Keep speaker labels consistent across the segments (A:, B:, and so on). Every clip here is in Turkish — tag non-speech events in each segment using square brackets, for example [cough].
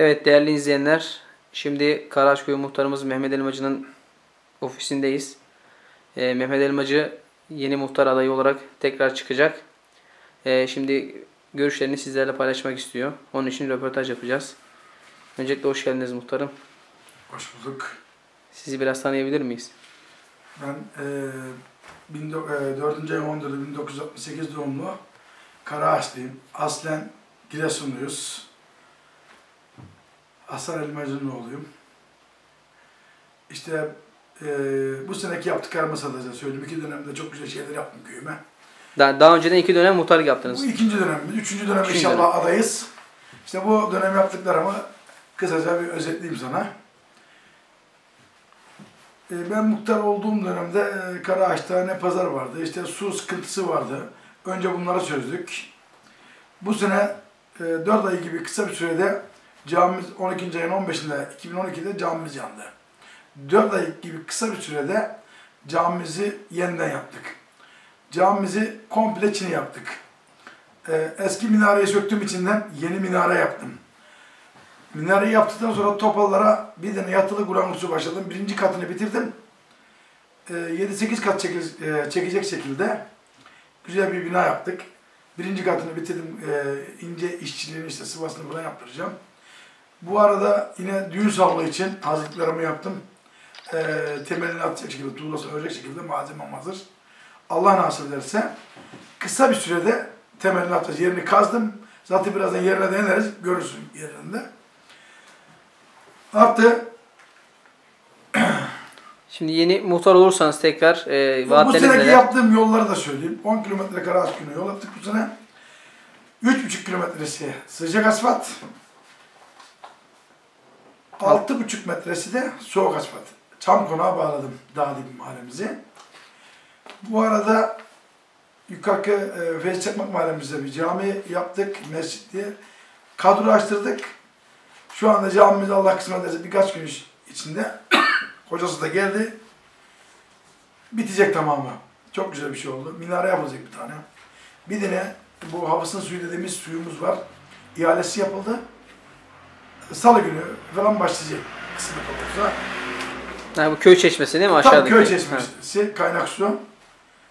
A: Evet değerli izleyenler, şimdi Karaçköy muhtarımız Mehmet Elmacı'nın ofisindeyiz. Ee, Mehmet Elmacı yeni muhtar adayı olarak tekrar çıkacak. Ee, şimdi görüşlerini sizlerle paylaşmak istiyor. Onun için röportaj yapacağız. Öncelikle hoş geldiniz muhtarım.
B: Hoş bulduk.
A: Sizi biraz tanıyabilir miyiz?
B: Ben e, 4. ayın 14'ü 1968 doğumlu Karaağaçlıyım. Aslen Giresunluyuz. Hasan Elmacı'nın oğluyum. İşte e, bu seneki yaptıklarımı sadece söyleyeyim. İki dönemde çok güzel şeyler yaptım köyüme.
A: Daha, daha önceden iki dönem muhtarlık yaptınız.
B: Bu ikinci dönemimiz. Üçüncü dönem
A: Üçüncü
B: inşallah adayız. İşte bu dönem yaptıklarımı kısaca bir özetleyeyim sana. E, Ben muhtar olduğum dönemde e, Karaağaç'ta ne pazar vardı, işte su sıkıntısı vardı. Önce bunları çözdük. Bu sene 4 ay gibi kısa bir sürede camimiz 12. ayın 15'inde 2012'de camimiz yandı. 4 ay gibi kısa bir sürede camimizi yeniden yaptık. Camimizi komple çini yaptık. E, Eski minareyi söktüğüm içinden yeni minare yaptım. Minareyi yaptıktan sonra topallara bir tane yatılı Kur'an kursu başladım. Birinci katını bitirdim. Ee, 7-8 kat çeke- çekecek şekilde güzel bir bina yaptık. Birinci katını bitirdim. Ee, ince işçiliğini işte sıvasını falan yaptıracağım. Bu arada yine düğün salonu için hazırlıklarımı yaptım. Ee, temelini atacak şekilde, tuğlasını örecek şekilde malzemem hazır. Allah nasip ederse kısa bir sürede temelini atacağız. Yerini kazdım. Zaten birazdan yerine de ineriz. Görürsün yerinde. Artı [clears throat]
A: Şimdi yeni muhtar olursanız tekrar e,
B: bu
A: vaatleriniz
B: seneki
A: neler?
B: yaptığım yolları da söyleyeyim. 10 kilometre Karaağaç günü yol yaptık bu sene. 3,5 kilometresi sıcak asfalt. 6,5 metresi de soğuk asfalt. Çam konağa bağladım Dağdibi mahallemizi. Bu arada yukarı e, Feyzi Çakmak mahallemizde bir cami yaptık, mescit diye. Kadro açtırdık. Şu anda camimiz Allah kısmet ederse birkaç gün iç- içinde [coughs] hocası da geldi. Bitecek tamamı. Çok güzel bir şey oldu. Minare yapılacak bir tane. Bir de ne? Bu havasın suyu dediğimiz suyumuz var. İhalesi yapıldı. Salı günü falan başlayacak kısmet olursa.
A: Ha, bu köy çeşmesi değil mi
B: Tabii
A: aşağıdaki?
B: köy
A: Ha.
B: çeşmesi, kaynak su.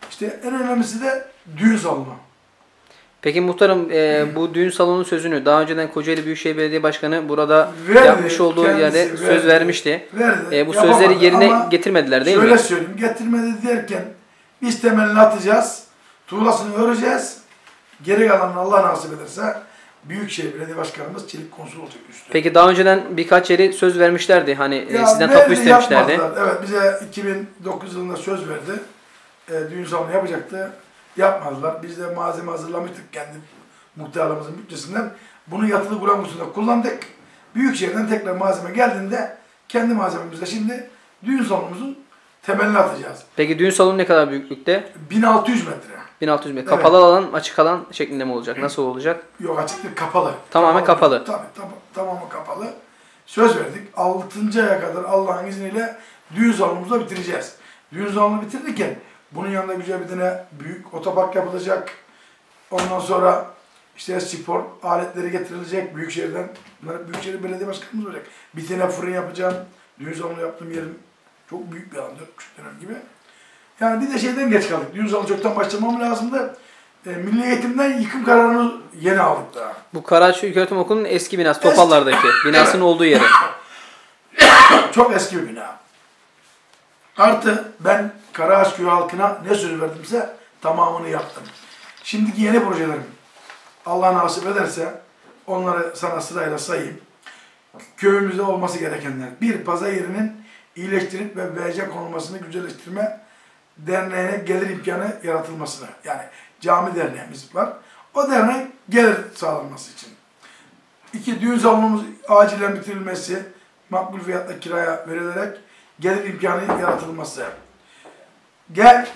B: İşte en önemlisi de düğün salonu.
A: Peki muhtarım e, bu düğün salonu sözünü daha önceden Kocaeli Büyükşehir Belediye Başkanı burada
B: Verdi,
A: yapmış olduğu yerde söz
B: verdi.
A: vermişti.
B: Verdi.
A: E, bu
B: yapamadı
A: sözleri yerine
B: ama
A: getirmediler değil
B: şöyle
A: mi?
B: söyleyeyim, getirmedi derken biz temelini atacağız, tuğlasını öreceğiz. Geri kalanını Allah nasip ederse Büyükşehir Belediye Başkanımız Çelik Konsul olacak üstü.
A: Peki daha önceden birkaç yeri söz vermişlerdi. Hani e,
B: Ya
A: sizden tapu istemişlerdi.
B: yapmadılar. Evet bize 2009 yılında söz verdi. E, düğün salonu yapacaktı. Yapmadılar. Biz de malzeme hazırlamıştık kendi muhtarlığımızın bütçesinden. Bunu yatılı Kur'an kursunda kullandık. Büyükşehir'den tekrar malzeme geldiğinde kendi malzememizle şimdi düğün salonumuzun temelini atacağız.
A: Peki düğün salonu ne kadar büyüklükte?
B: 1600 metre.
A: 1600 metre.
B: Evet.
A: Kapalı alan, açık alan şeklinde mi olacak? Nasıl olacak?
B: Yok açıklık kapalı.
A: Tamamen kapalı.
B: Tabii tabii tamamı kapalı. Söz verdik. 6. aya kadar Allah'ın izniyle düğün salonumuzu bitireceğiz. Düğün salonunu bitirirken bunun yanında güzel bir tane büyük otopark yapılacak. Ondan sonra işte spor aletleri getirilecek Büyükşehir'den. Bunlar Büyükşehir Belediye Başkanımız olacak. Bir tane fırın yapacağım. Düğün salonu yaptığım yerim çok büyük bir alan, 4,5 dönem gibi. Yani bir de şeyden geç kaldık. Düğün salonu çoktan başlamam lazımdı. E, Milli Eğitim'den yıkım kararını yeni aldık daha.
A: Bu Karaçay İlköğretim Okulu'nun eski binası. Topallardaki. Binasının olduğu yeri. [coughs]
B: Çok eski bir bina. Artı ben Karaağaç Köyü halkına ne söz verdimse tamamını yaptım. Şimdiki yeni projelerim Allah nasip ederse onları sana sırayla sayayım. Köyümüzde olması gerekenler. Bir, pazar yerinin iyileştirip ve BC konulmasını güzelleştirme derneğine gelir imkanı yaratılmasını. Yani cami derneğimiz var. O dernek gelir sağlanması için. İki, düğün salonumuz acilen bitirilmesi, makbul fiyatla kiraya verilerek gelir imkanı yaratılması. Gel,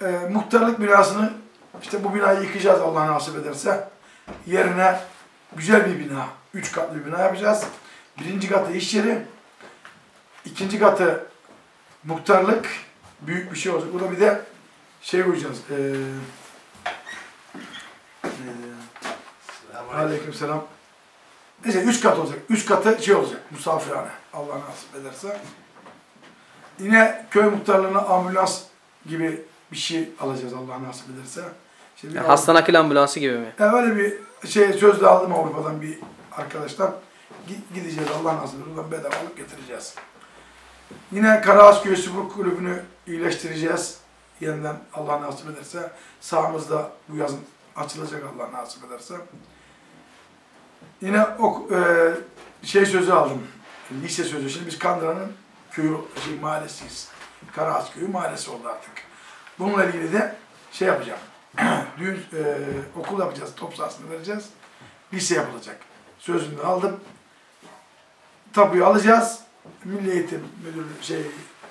B: e, muhtarlık binasını, işte bu binayı yıkacağız Allah nasip ederse. Yerine güzel bir bina, üç katlı bir bina yapacağız. Birinci katı iş yeri, ikinci katı muhtarlık, büyük bir şey olacak. Burada bir de şey koyacağız. E, ya? Aleyküm selam. Neyse üç kat olacak. Üç katı şey olacak. Misafirhane. Allah nasip ederse. Yine köy muhtarlığına ambulans gibi bir şey alacağız Allah nasip ederse. İşte bir
A: Yani hasta nakil ambulansı gibi mi?
B: Ya böyle bir şey söz de aldım Avrupa'dan bir arkadaştan. Gi- Gideceğiz Allah nasip eder. Buradan bedava alıp getireceğiz. Yine Karaağaç Köy Spor Kulübü'nü iyileştireceğiz. Yeniden Allah nasip ederse. Sahamızda bu yazın açılacak Allah nasip ederse. Yine o e, şey sözü aldım. Lise sözü. Şimdi biz Kandıra'nın köyü, şey, mahallesiyiz. Karaağaç Köyü mahallesi oldu artık. Bununla ilgili de şey yapacağım. [clears throat] Düğün, e, okul yapacağız, top sahasını vereceğiz. Lise yapılacak. Sözünü aldım. Tapuyu alacağız. Milli Eğitim Müdürlüğü, şey,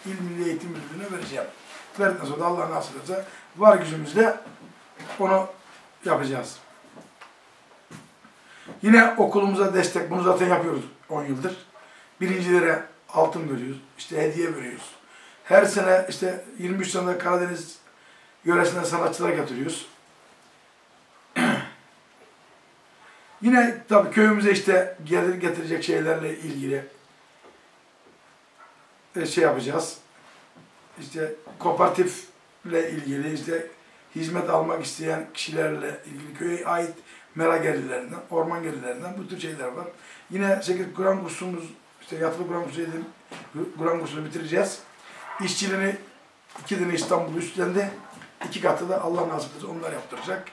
B: İl Milli Eğitim Müdürlüğü'ne vereceğim. Verdikten sonra da Allah nasip ederse var gücümüzle onu yapacağız. Yine okulumuza destek, bunu zaten yapıyoruz 10 yıldır. Birincilere altın veriyoruz, işte hediye veriyoruz. Her sene işte 23 senede Karadeniz yöresine sanatçılar getiriyoruz. [clears throat] Yine tabii köyümüze işte gelir getirecek şeylerle ilgili şey yapacağız. İşte kooperatifle ilgili işte hizmet almak isteyen kişilerle ilgili köye ait mera gelirlerinden, orman gelirlerinden bu tür şeyler var. Yine 8 Kur'an kursumuz, işte yatılı Kur'an kursu dedim, Kur'an kursunu bitireceğiz. İşçiliğini iki tane İstanbul üstlendi. İki katı da Allah nasip ederse onlar yaptıracak.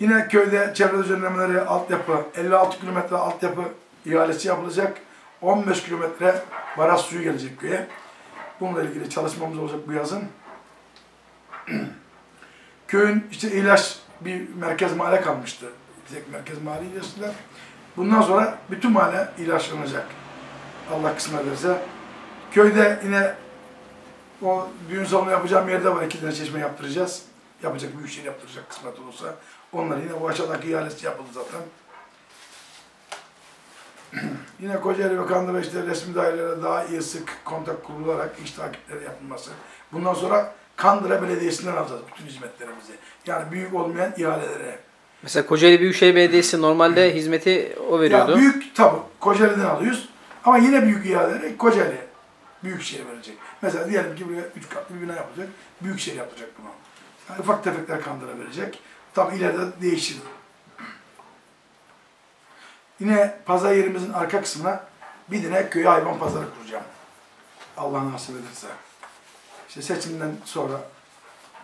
B: Yine köyde çevre düzenlemeleri, altyapı, 56 kilometre altyapı ihalesi yapılacak. 15 kilometre baraj suyu gelecek köye. Bununla ilgili çalışmamız olacak bu yazın. [clears throat] Köyün işte ilaç bir merkez mahalle kalmıştı. Tek merkez mahalle ilaçlar. Bundan sonra bütün mahalle ilaçlanacak. Allah kısmet ederse. Köyde yine o düğün salonu yapacağım yerde var. iki tane çeşme yaptıracağız. Yapacak, büyük şey yaptıracak kısmet olursa. Onlar yine bu aşağıdaki ihalesi yapıldı zaten. Yine Kocaeli ve Kandıra işte resmi dairelere daha iyi sık kontak kurularak iş takipleri yapılması. Bundan sonra Kandıra Belediyesi'nden alacağız bütün hizmetlerimizi. Yani büyük olmayan ihaleleri.
A: Mesela Kocaeli Büyükşehir Belediyesi normalde hizmeti o veriyordu.
B: Ya büyük tabi Kocaeli'den alıyoruz. Ama yine büyük ihaleleri Kocaeli Büyükşehir verecek. Mesela diyelim ki buraya üç katlı bir bina yapılacak. Büyükşehir yapacak bunu. Yani ufak tefekler kandıra verecek. Tabi ileride değişir. Yine pazar yerimizin arka kısmına bir tane köy hayvan pazarı kuracağım. Allah nasip ederse. İşte seçimden sonra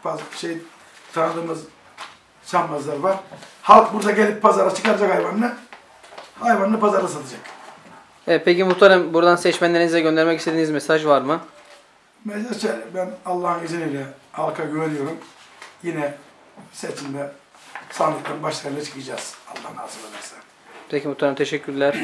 B: bazı şey tanıdığımız sambazlar var. Halk burada gelip pazara çıkaracak hayvanını. Hayvanını pazara satacak.
A: Evet, peki muhtarım buradan seçmenlerinize göndermek istediğiniz mesaj var mı?
B: Mesela şöyle, ben Allah'ın izniyle halka güveniyorum. Yine seçimde sandıktan başarıyla çıkacağız. Allah nasip ederse.
A: Peki muhtarım teşekkürler.